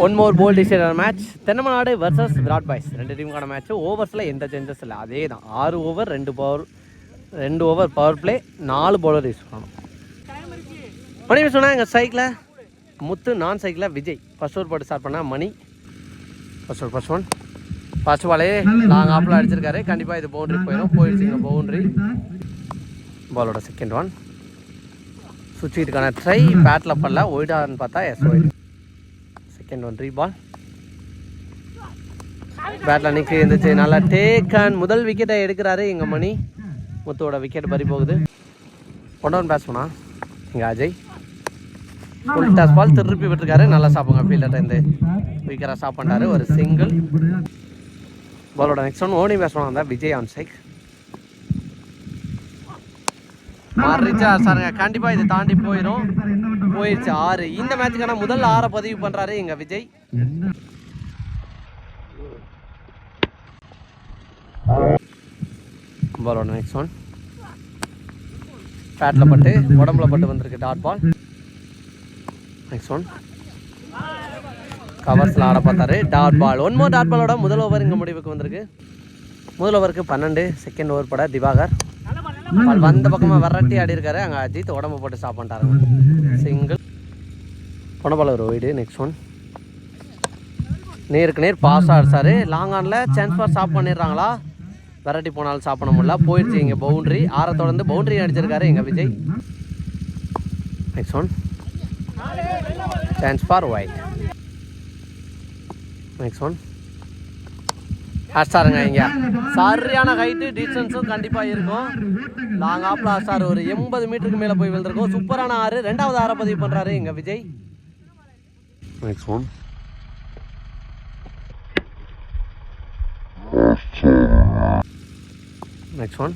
One more ball decider match Thennamanadu versus Virat boys ரெண்டு டீமுக்கான match ஓவர்ஸில் எந்த changes இல்லை. அதே தான் ஆறு ஓவர் ரெண்டு பவர் ரெண்டு ஓவர் பவர் பிளே நாலு பவுலர் யூஸ் பண்ணணும். மணி சொன்னால் எங்கள் சைக்கிளில் முத்து நான் சைக்கிளில் விஜய். ஃபர்ஸ்ட் ஓவர் போட்டு ஸ்டார்ட் பண்ணால் Mani. First over first one first பாலே லாங் ஆப்பில் அடிச்சிருக்காரு. கண்டிப்பாக இது பவுண்டரி போயிடும் போயிடுச்சுங்க பவுண்டரி பாலோட செகண்ட் ஒன் சுவிட்சுக்கான ட்ரை பேட்டில் பண்ணல. ஒயிடான்னு பார்த்தா எஸ் ஒயிட் நன்றி பால். பேட்ல பேட்டில் இருந்துச்சு. நல்லா டேக் அண்ட் முதல் விக்கெட்டை எடுக்கிறாரு எங்கள் மணி. முத்துவோட விக்கெட் பறி போகுது. ஒன் ஒன் பேட்ஸ்மனா இங்கே அஜய். ஃபுல் டாஸ் பால் திருப்பி விட்டுருக்காரு. நல்லா சாப்பிடுங்க ஃபீல்டர் இருந்து. விக்கராக சாப்பிட்டாரு ஒரு சிங்கிள் பாலோட நெக்ஸ்ட் ஒன் ஓனி பேட்ஸ்மேன் வந்தா விஜய் ஆன் சைக் மாறிச்சா சாருங்க. கண்டிப்பா இது தாண்டி போயிடும் போயிடுச்சு ஆறு. இந்த மேட்சுக்கான முதல் ஆறை பதிவு பண்றாரு எங்கள் விஜய். பாலோட நெக்ஸ்ட் ஒன் பேட்டில் பட்டு உடம்புல பட்டு வந்திருக்கு டாட் பால் நெக்ஸ்ட் ஒன் கவர்ஸில் ஆட பார்த்தாரு. Dot ball one more dot பாலோட முதல் ஓவர் இங்கே முடிவுக்கு வந்திருக்கு. முதல் ஓவருக்கு பன்னெண்டு செகண்ட் ஓவர் பட திவாகர். வந்த பக்கமாக விரட்டி ஆடி இருக்காரு அங்கே அஜித் உடம்பு போட்டு ஸ்டாப் பண்ணிட்டாருங்க சிங்கிள் போன பால் ஒரு ஒய்டு நெக்ஸ்ட் ஒன் நேருக்கு நேர் பாஸ் ஆடிச்சாரு லாங் ஆனில் சான்ஸ் ஃபார் ஸ்டாப் பண்ணிடுறாங்களா? விரட்டி போனாலும் ஸ்டாப் பண்ண முடியல. போயிடுச்சு இங்கே பவுண்ட்ரி ஆரை தொடர்ந்து பவுண்ட்ரி அடிச்சிருக்காரு எங்கள் Vijay. Next one chance for wide next one ஹாஸ்டாருங்க இங்க சரியான ஹைட்டு டிஸ்டன்ஸும் கண்டிப்பாக இருக்கும் லாங் ஆப்ல ஹாஸ்டார் ஒரு எண்பது மீட்டருக்கு மேலே போய் விழுந்திருக்கும் சூப்பரான ஆறு ரெண்டாவது ஆறை பதிவு பண்ணுறாரு எங்கள் Vijay next one next one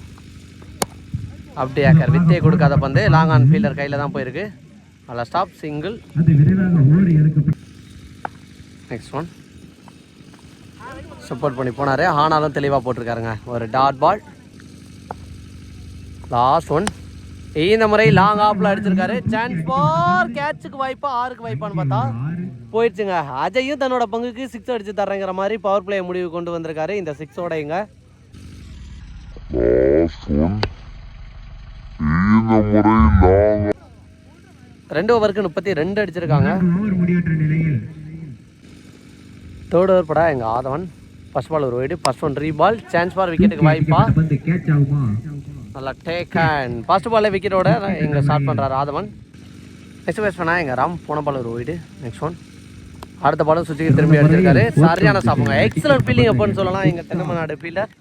அப்படி ஏக்கர் வித்தே கொடுக்காத பந்து லாங் ஆன் ஃபீல்டர் கையில் தான் போயிருக்கு அதில் ஸ்டாப் சிங்கிள் அது விரைவாக ஓடி எடுக்கப்பட்ட நெக்ஸ்ட் ஒன் சப்போர்ட் பண்ணி போனார். ஆனாலும் தெளிவாக போட்டிருக்காருங்க. ஒரு டாட் பால் லாஸ்ட் ஒன் இந்த முறை லாங் ஆப்பில் அடிச்சிருக்காரு. சான்ஸ் ஃபார் கேட்சுக்கு வாய்ப்பா ஆறுக்கு வாய்ப்பான்னு பார்த்தா போயிடுச்சுங்க. அஜயும் தன்னோட பங்குக்கு சிக்ஸ் அடிச்சு தர்றேங்கிற மாதிரி பவர் பிளே முடிவு கொண்டு வந்திருக்காரு. இந்த சிக்ஸோட இங்க இந்த முறை லாங் ரெண்டு ஓவருக்கு முப்பத்தி ரெண்டு அடிச்சிருக்காங்க. ஓவர் முடிவற்ற நிலையில். தேர்ட் ஓவர் படா எங்கள் ஆதவன். ஃபர்ஸ்ட் பால் ஒரு wide first one re ball chance for விக்கெட்டுக்கு வாய்ப்பா. நல்லா டேக் அண்ட் ஃபர்ஸ்ட் பால்ல விக்கெட்டோட இங்கே ஸ்டார்ட் பண்ணுறாரு ஆதவன். நெக்ஸ்ட் பேஸ் எங்கள் ராம். போன பால் ஒரு ஒயிடு நெக்ஸ்ட் ஒன் அடுத்த பாலும் சுற்றி திரும்பி அடிச்சிருக்காரு சரியான சாப்பிடுங்க எக்ஸலன்ட் ஃபீலிங் அப்படின்னு சொல்லலாம். எங்கள் Thennamanadu fielder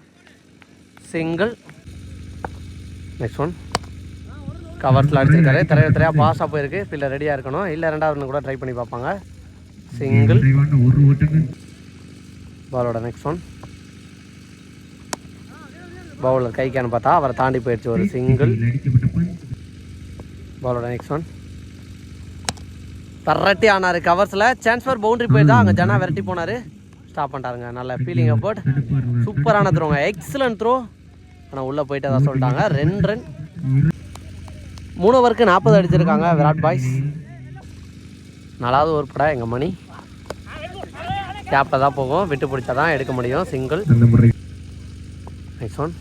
single next one கவர்ஸில் அடிச்சிருக்காரு. திரைய திரையாக பாஸாக போயிருக்கு. ஃபீல்டர் ரெடியாக இருக்கணும். இல்லை ரெண்டாவது கூட ட்ரை பண்ணி பார்ப்பாங்க. சிங்கிள் பாலோட நெக்ஸ்ட் ஒன் பவுலர் கைக்கான்னு பார்த்தா அவரை தாண்டி போயிடுச்சு ஒரு சிங்கிள் பாலோட நெக்ஸ்ட் ஒன் பரட்டி ஆனார் கவர்ஸில் சான்ஸ்ஃபர் பவுண்ட்ரி போயிருந்தா அங்கே ஜனா விரட்டி போனார். ஸ்டாப் பண்ணிட்டாருங்க. நல்ல ஃபீலிங் அப்போட் சூப்பரான த்ரோங்க எக்ஸலன்ட் த்ரோ ஆனால் உள்ளே போயிட்டு அதான் சொல்லிட்டாங்க. ரெண்டு ரன் மூணு ஓவருக்கு நாற்பது அடிச்சிருக்காங்க விராட் பாய்ஸ். நாலாவது ஒரு படம் எங்கள் மணி. கேப்பில் தான் போகும். விட்டு பிடிச்சா தான் எடுக்க முடியும். சிங்கிள் நெக்ஸ்ட் ஒன்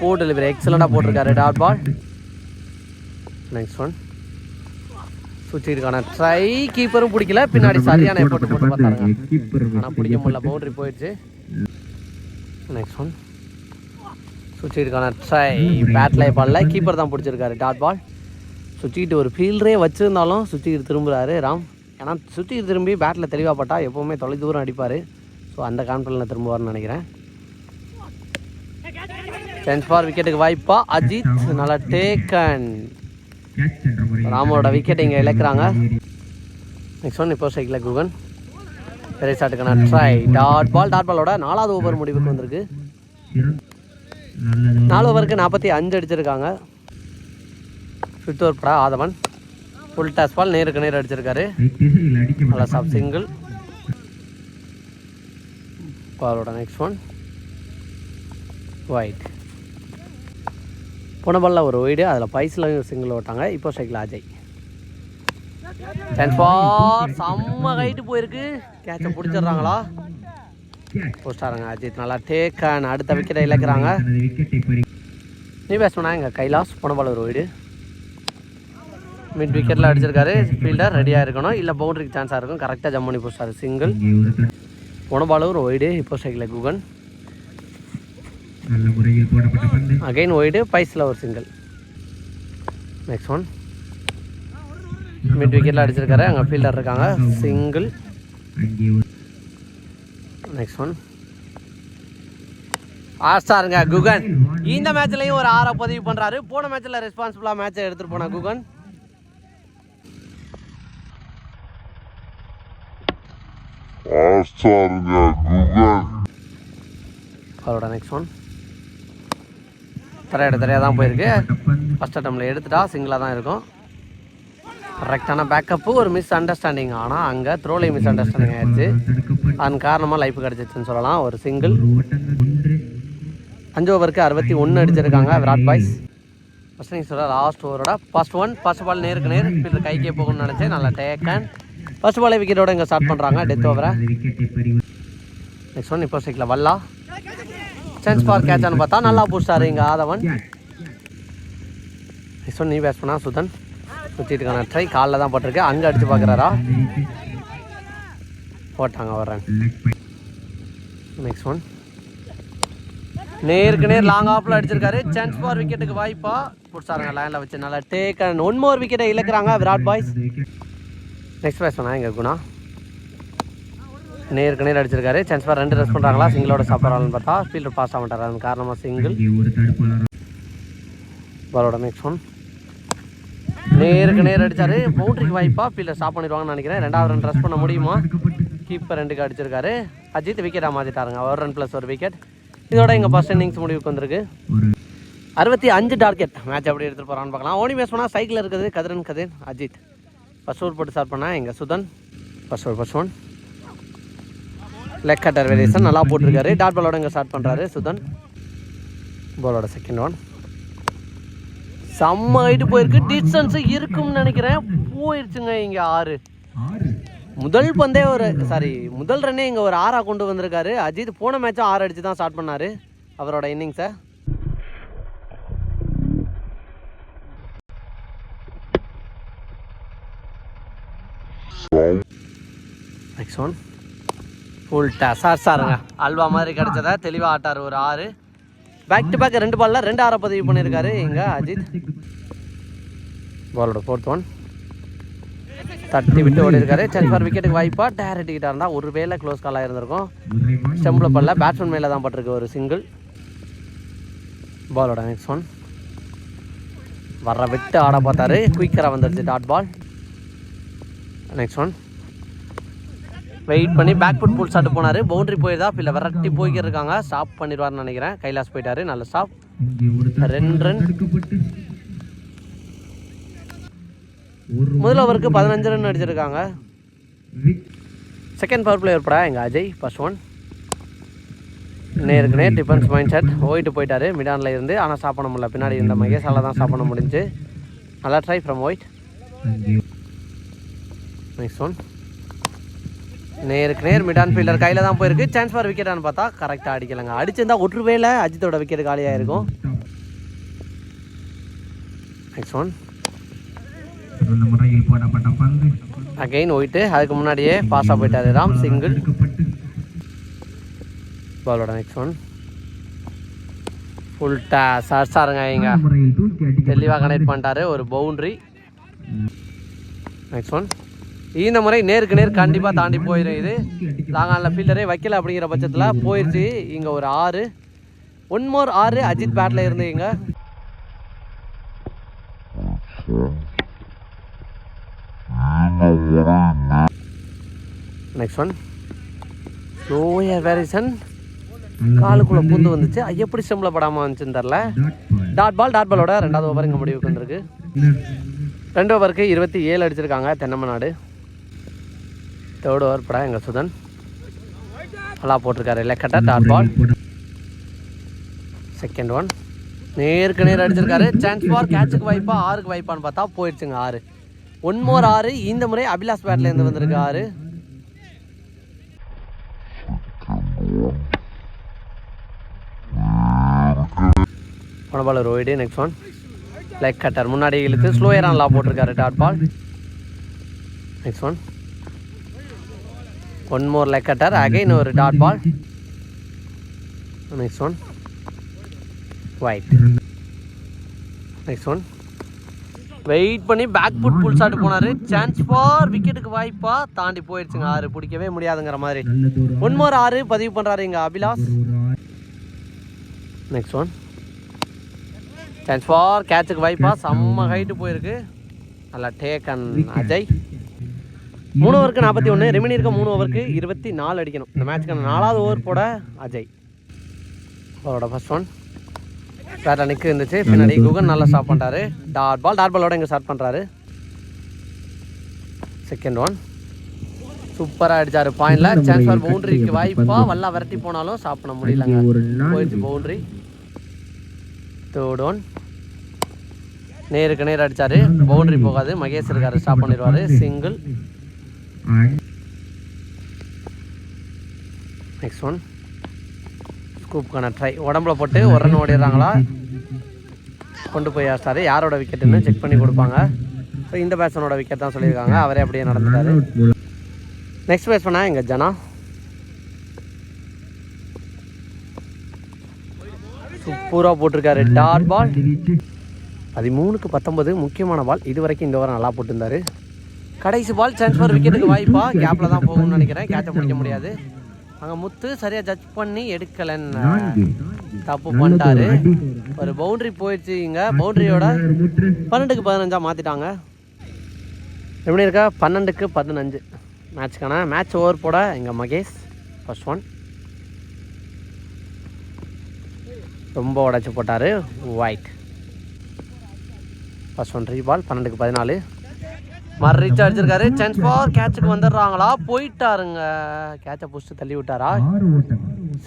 போ டெலிவரி எக்ஸலண்டாக போட்டிருக்காரு டாட் பால் நெக்ஸ்ட் ஒன் சுவிட்சுக்கான ட்ரை கீப்பரும் பிடிக்கல. பின்னாடி சரியான எஃபோர்ட் போட்டு பார்த்தாருங்க. கீப்பர் ஆனால் பிடிக்க முடியல. பவுண்டரி போயிடுச்சு. நெக்ஸ்ட் ஒன் சுவிட்சுக்கான ட்ரை பேட்லை பாலில் கீப்பர் தான் பிடிச்சிருக்காரு டாட் பால் சுற்றிக்கிட்டு ஒரு ஃபீல்டரே வச்சுருந்தாலும் சுற்றிக்கிட்டு திரும்புகிறாரு ராம். ஏன்னா சுற்றி திரும்பி பேட்டில் தெளிவாக பட்டா எப்போவுமே தொலை தூரம் அடிப்பார். ஸோ அந்த கான்ஃபிடன்ஸில் திரும்புவார்னு நினைக்கிறேன். சென்ஸ் ஃபார் விக்கெட்டுக்கு வாய்ப்பா. அஜித் நல்லா டேக்கன் ராமோட விக்கெட் இங்கே இழக்கிறாங்க. நெக்ஸ்ட் ஒன் இப்போ சைக்கிள் குகன். பெரிய ஷாட்டுக்கான ட்ரை டாட் பால் டாட் பாலோட நாலாவது ஓவர் முடிவுக்கு வந்திருக்கு. நாலு ஓவருக்கு நாற்பத்தி அஞ்சு அடிச்சிருக்காங்க. ஃபிஃப்த் ஓவர் படா ஆதவன். ஃபுல் டாஸ் பால் நேருக்கு நேர் அடிச்சிருக்காரு. நல்லா சாப் சிங்கிள் பாலோட நெக்ஸ்ட் ஒன் ஒயிட் போன பாலில் ஒரு ஒயிடு அதில் பைசில் சிங்கிள் ஓட்டாங்க. இப்போ சைக்கிள் அஜய். ஃபார் செம்ம ஹைட்டு போயிருக்கு. கேட்சை பிடிச்சிடுறாங்களா? போஸ்டாருங்க அஜித். நல்லா டேக் அடுத்த விக்கெட்டை இழக்கிறாங்க. நீ பேசணும்னா எங்கள் கைலாஸ் போனபால் ஒரு வீடு மிட் விக்கெட்டில் அடிச்சிருக்காரு. ஃபீல்டர் ரெடியாக இருக்கணும். இல்லை பவுண்டரிக்கு சான்ஸாக இருக்கும். கரெக்டாக ஜம் பண்ணி போஸ்டாரு சிங்கிள் ஒரு ஒய்டு இப்போ சைக்கிளில் குகன். அகைன் ஒய்டு பைஸில் ஒரு சிங்கிள் நெக்ஸ்ட் ஒன் மிட் விக்கெட்டில் அடிச்சிருக்காரு. அங்கே ஃபீல்டர் இருக்காங்க. சிங்கிள் நெக்ஸ்ட் ஒன் ஆஸ்டாருங்க குகன். இந்த மேட்ச்லயும் ஒரு ஆறை பதிவு பண்றாரு. போன மேட்ச்ல ரெஸ்பான்சிபிளா மேட்சை எடுத்துட்டு போனா குகன். ஆஸ்டாருங்க குகன் அவரோட நெக்ஸ்ட் ஒன் தரையிட தரையாக தான் போயிருக்கு. ஃபஸ்ட் ஃபர்ஸ்ட் அட்டம்ல எடுத்துட்டா சிங்கிளாக தான் இருக்கும். கரெக்டான பேக்கப்பு ஒரு மிஸ் அண்டர்ஸ்டாண்டிங் ஆனால் அங்கே த்ரோலை மிஸ் அண்டர்ஸ்டாண்டிங் ஆயிடுச்சு. அதன் காரணமாக லைஃப் கிடச்சிச்சுன்னு சொல்லலாம். ஒரு சிங்கிள் அஞ்சு ஓவருக்கு அறுபத்தி ஒன்று அடிச்சிருக்காங்க விராட் பாய்ஸ். ஃபஸ்ட் நீங்கள் சொல்கிற லாஸ்ட் ஓவரோட ஃபர்ஸ்ட் ஒன் ஃபஸ்ட் பால் நேருக்கு நேர் ஃபீல்டர் கைக்கே போகணும்னு நினச்சேன். நல்லா டேக் அண்ட் ஃபர்ஸ்ட் பாலே விக்கெட்டோட இங்கே ஸ்டார்ட் பண்ணுறாங்க டெத் ஓவரை நெக்ஸ்ட் ஒன் இப்போ சைக்கிள் வல்லா. சான்ஸ் ஃபார் கேட்சான்னு பார்த்தா நல்லா பூஸ்டாரு இங்கே ஆதவன். நெக்ஸ்ட் ஒன் நீ பேஸ் பண்ணா சுதன். சுற்றிட்டுக்கான ட்ரை காலில் தான் பட்டிருக்கு. அங்கே அடிச்சு பார்க்குறாரா போட்டாங்க வர்றேன் நெக்ஸ்ட் ஒன் நேருக்கு நேர் லாங் ஆஃப்ல அடிச்சிருக்காரு. சான்ஸ் ஃபார் விக்கெட்டுக்கு வாய்ப்பா. பிடிச்சாருங்க லைனில் வச்சு. நல்லா டேக்கன் ஒன் மோர் விக்கெட்டை இழக்கிறாங்க விராட் பாய்ஸ். நெக்ஸ்ட் பேஸ் எங்கள் குணா? நேருக்கு நேர் அடிச்சிருக்காரு. சான்ஸ் ஃபார் ரெண்டு ரெஸ்ட் பண்ணுறாங்களா சிங்கிளோட சாப்பிட்றாங்கன்னு பார்த்தா ஃபீல்டர் பாஸ் ஆக மாட்டார்? அதன் காரணமாக சிங்கிள் பாலோட நெக்ஸ்ட் ஒன் நேருக்கு நேர் அடித்தார் பவுண்டரிக்கு வாய்ப்பாக ஃபீல்டர் ஸ்டாப் பண்ணிடுவாங்கன்னு நினைக்கிறேன். ரெண்டாவது ரன் ரெஸ்ட் பண்ண முடியுமா? கீப்பர் ரெண்டுக்கு அடிச்சிருக்காரு. அஜித் விக்கெட்டாக மாற்றிட்டாருங்க ஒரு ரன் ப்ளஸ் ஒரு விக்கெட் இதோட எங்கள் ஃபர்ஸ்ட் இன்னிங்ஸ் முடிவுக்கு வந்திருக்கு. அறுபத்தி அஞ்சு டார்கெட் மேட்ச் எப்படி எடுத்துகிட்டு போகிறான்னு பார்க்கலாம். ஓனி பேஸ் பண்ணால் சைக்கிள் இருக்குது. கதிரன் கதிர் அஜித். ஃபர்ஸ்ட் ஓவர் போட்டு ஸ்டார்ட் பண்ணால் எங்கள் Sudhan first over first one leg cutter variation நல்லா போட்டிருக்காரு. டாட் பாலோட இங்கே ஸ்டார்ட் பண்ணுறாரு சுதன். பாலோட செகண்ட் ஒன் செம்ம ஹைட்டு போயிருக்கு. டிஸ்டன்ஸு இருக்கும்னு நினைக்கிறேன். போயிடுச்சுங்க இங்கே ஆறு. முதல் பந்தே ஒரு சாரி முதல் ரன்னே இங்கே ஒரு ஆறா கொண்டு வந்திருக்காரு. அஜித் போன மேட்சும் ஆறு அடிச்சு தான் ஸ்டார்ட் பண்ணாரு. அவரோட இன்னிங்ஸை நெக்ஸ்ட் ஒன் ஃபுல் சார் சாருங்க. அல்வா மாதிரி கிடச்சதா? தெளிவாக ஆட்டார் ஒரு ஆறு. பேக் டு பேக் ரெண்டு பால்ல ரெண்டு ஆறை பதிவு பண்ணியிருக்காரு இங்கே அஜித். பாலோட ஃபோர்த் ஒன் தட்டி விட்டு ஓடி இருக்காரு சென் ஃபார் விக்கெட்டுக்கு வாய்ப்பா. டயர் அடிக்கிட்டா இருந்தால் ஒரு வேலை க்ளோஸ் காலாக இருந்திருக்கும். முறைமான ஸ்டெம்பில் படல பேட்ஸ்மேன் மேலே தான் பட்டிருக்கு ஒரு சிங்கிள் பாலோட நெக்ஸ்ட் ஒன் வர்ற விட்டு ஆட பார்த்தாரு. குயிக்கராக வந்துருச்சு dot ball next one wait பண்ணி பேக் ஃபுட் புல் சாட்டு போனார் பவுண்டரி போயிருந்தா இல்லை விரட்டி போய்க்கிட்டு இருக்காங்க ஸ்டாப் பண்ணிடுவார்னு நினைக்கிறேன் கைலாஸ் போயிட்டாரு. நல்ல ஸ்டாப் ரெண்டு ரன் முதல் ஓவருக்கு பதினஞ்சு ரன் அடிச்சிருக்காங்க. செகண்ட் பவர் பிளேயர் படா எங்கள் அஜய்? ஃபர்ஸ்ட் ஒன் நேருக்கு நேர் டிஃபென்ஸ் மைண்ட் செட் ஓயிட்டு போயிட்டாரு. மிடானில் இருந்து. ஆனால் பண்ண முடியல. பின்னாடி இருந்த மகேஷால தான் பண்ண முடிஞ்சு. நல்லா try from wide next one நேருக்கு நேர் மிடான் ஃபீல்டர் கையில் தான் போயிருக்கு. சான்ஸ் ஃபார் விக்கெட்டான்னு பார்த்தா கரெக்டாக அடிக்கலைங்க. அடிச்சிருந்தா ஒற்றுவேல அஜித்தோட விக்கெட் காலியாக இருக்கும். Next one again again wide அதுக்கு முன்னாடியே பாஸாக போயிட்டாரு ராம் சிங்கிள். பாலோட நெக்ஸ்ட் ஒன் ஃபுல் டா சார் சாருங்க இங்க. தெளிவாக கனெக்ட் பண்ணிட்டாரு. ஒரு பவுண்ட்ரி நெக்ஸ்ட் ஒன் இந்த முறை நேருக்கு நேர் கண்டிப்பாக தாண்டி போயிடும் இது. லாங்கானில் ஃபீல்டரே வைக்கல அப்படிங்கிற பட்சத்தில் போயிடுச்சு இங்கே ஒரு ஆறு. ஒன் மோர் ஆறு அஜித் பேட்டில் இருந்து இங்கே. நெக்ஸ்ட் ஒன் ஸ்லோயர் வேரிசன் காலுக்குள்ளே பூந்து வந்துச்சு. எப்படி ஸ்டெம்பில் படாமல் வந்துச்சுன்னு தெரில dot ball dot ball dot பாலோட ரெண்டாவது ஓவர் இங்கே முடிவுக்கு வந்திருக்கு. ரெண்டு ஓவருக்கு இருபத்தி ஏழு அடிச்சிருக்காங்க தென்னமநாடு தேர்ட் ஓவர் படம் எங்கள் சுதன். நல்லா போட்டிருக்காரு. லெக்கட்டா டாட் பால் செகண்ட் ஒன் நேருக்கு நேர் அடிச்சிருக்காரு. சான்ஸ் ஃபார் கேட்சுக்கு வாய்ப்பா ஆறுக்கு வாய்ப்பான்னு பார்த்தா போயிடுச்சுங்க ஆறு. ஒன் மோர் ஆறு. இந்த முறை அபிலாஷ் பேட்லேருந்து வந்திருக்கு ஆறு. போன பால் ரோயிடு நெக்ஸ்ட் ஒன் லைக் கட்டர் முன்னாடி இழுத்து ஸ்லோயரான் லா போட்டிருக்காரு dot ball next one one more leg cutter again ஒரு dot ball next one wide next one wait பண்ணி பேக் புட் புல் ஷாட் போனாரு. சான்ஸ் ஃபார் விக்கெட்டுக்கு வாய்ப்பா தாண்டி போயிடுச்சுங்க ஆறு பிடிக்கவே முடியாதுங்கிற மாதிரி. ஒன் மோர் ஆறு பதிவு பண்ணுறாரு இங்கே Abhilash. Next one chance for கேட்சுக்கு வாய்ப்பா. செம்ம ஹைட்டு போயிருக்கு. நல்லா டேக் அண்ட் அஜய். மூணு ஓவருக்கு நாற்பத்தி ஒன்று ரெமினி இருக்க மூணு ஓவருக்கு இருபத்தி நாலு அடிக்கணும். இந்த மேட்ச்க்கான நாலாவது ஓவர் போட அஜய். அவரோட ஃபர்ஸ்ட் ஒன் பேட்டா நிற்கு இருந்துச்சு. பின்னாடி குகன் நல்லா ஸ்டாப் பண்ணுறாரு டாட் பால் டாட் பாலோட இங்கே ஸ்டார்ட் பண்ணுறாரு செகண்ட் ஒன் சூப்பராக அடிச்சாரு. பாயிண்ட்ல சான்ஸ் ஃபார் பவுண்டரிக்கு வாய்ப்பா வல்லா விரட்டி போனாலும் ஸ்டாப் பண்ண முடியலங்க. போயிடுச்சு பவுண்டரி தேர்ட் ஒன் நேருக்கு நேர் அடிச்சாரு. பவுண்டரி போகாது. மகேஷ் இருக்காரு. ஸ்டாப் பண்ணிடுவாரு. சிங்கிள் நெக்ஸ்ட் ஒன் ஸ்கூப்புக்கான ட்ரை உடம்புல போட்டு உரன் ஓடிடுறாங்களா? கொண்டு போய் ஆஸ்டாரு யாரோட விக்கெட்டுன்னு செக் பண்ணி கொடுப்பாங்க. ஸோ இந்த பேட்ஸ்மேனோட விக்கெட் தான் சொல்லியிருக்காங்க. அவரே அப்படியே நடந்துட்டாரு. நெக்ஸ்ட் பேட்ஸ்மேனா எங்கள் ஜனா. சூப்பராக போட்டிருக்காரு. டாட் பால் பதிமூணுக்கு பத்தொன்பது. முக்கியமான பால் இது வரைக்கும் இந்த வாரம் நல்லா போட்டிருந்தாரு. கடைசி பால் சான்ஸ் ஃபார் விக்கெட்டுக்கு வாய்ப்பா கேப்பில் தான் போகும்னு நினைக்கிறேன். கேட்சை பிடிக்க முடியாது. அங்கே முத்து சரியாக ஜட்ஜ் பண்ணி எடுக்கலன்னு தப்பு பண்ணிட்டாரு. ஒரு பவுண்டரி போயிடுச்சு இங்கே. பவுண்டரியோட பன்னெண்டுக்கு பதினஞ்சா மாற்றிட்டாங்க எப்படி இருக்கா? பன்னெண்டுக்கு பதினஞ்சு. மேட்ச்க்கான மேட்ச் ஓவர் போட இங்கே மகேஷ் ஃபர்ஸ்ட் ஒன் ரொம்ப உடச்சி போட்டார். Wide first one re ball பன்னெண்டுக்கு பதினாலு. மறு ரீச் அடிச்சிருக்காரு சான்ஸ் ஃபார் கேட்சுக்கு வந்துடுறாங்களா? போயிட்டாருங்க. கேட்சை புடிச்சு தள்ளி விட்டாரா?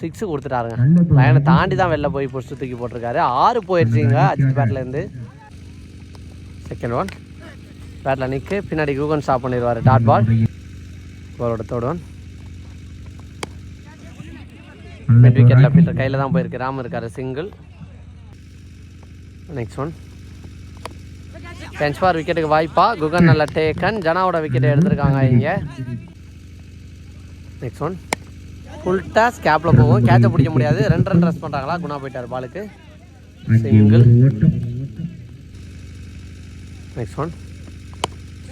சிக்ஸ் சிக்ஸு கொடுத்துட்டாருங்க. லைனை தாண்டி தான் வெளில போய் புடிச்சு தூக்கி போட்டிருக்காரு. ஆறு போயிடுச்சுங்க அஜித் பேட்லேருந்து செகண்ட் ஒன் பேட்டில் நிற்கு பின்னாடி கூகன் ஸ்டாப் பண்ணிடுவார். டாட் பால் கோலோட தோடுவன் ஒன் மிட் விக்கெட்டில் ஃபீல்டர் கையில் தான் போயிருக்கு. ராம் இருக்காரு. சிங்கிள் நெக்ஸ்ட் ஒன் பெஞ்ச் ஃபார் விக்கெட்டுக்கு வாய்ப்பா. குகன் நல்ல டேக்கன் ஜனாவோட விக்கெட்டை எடுத்திருக்காங்க இங்கே. நெக்ஸ்ட் ஒன் ஃபுல் டாஸ் கேப்பில் போகும். கேட்சை பிடிக்க முடியாது. ரெண்டு ரன் ரஸ் பண்ணுறாங்களா குணா போயிட்டார் பாலுக்கு. சிங்கிள் நெக்ஸ்ட் ஒன்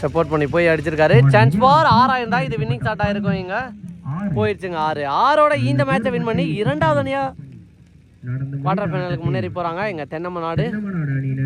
சப்போர்ட் பண்ணி போய் அடிச்சிருக்காரு. சான்ஸ் ஃபார் ஆறாயிரம் தான். இது வின்னிங் ஸ்டார்ட் ஆயிருக்கும் இங்க. போயிடுச்சுங்க ஆறு. ஆறோட இந்த மேட்சை வின் பண்ணி இரண்டாவது அணியா வாட்டர் குவார்டர் ஃபைனலுக்கு முன்னேறி போறாங்க. எங்கள் தென்னம்ம நாடு.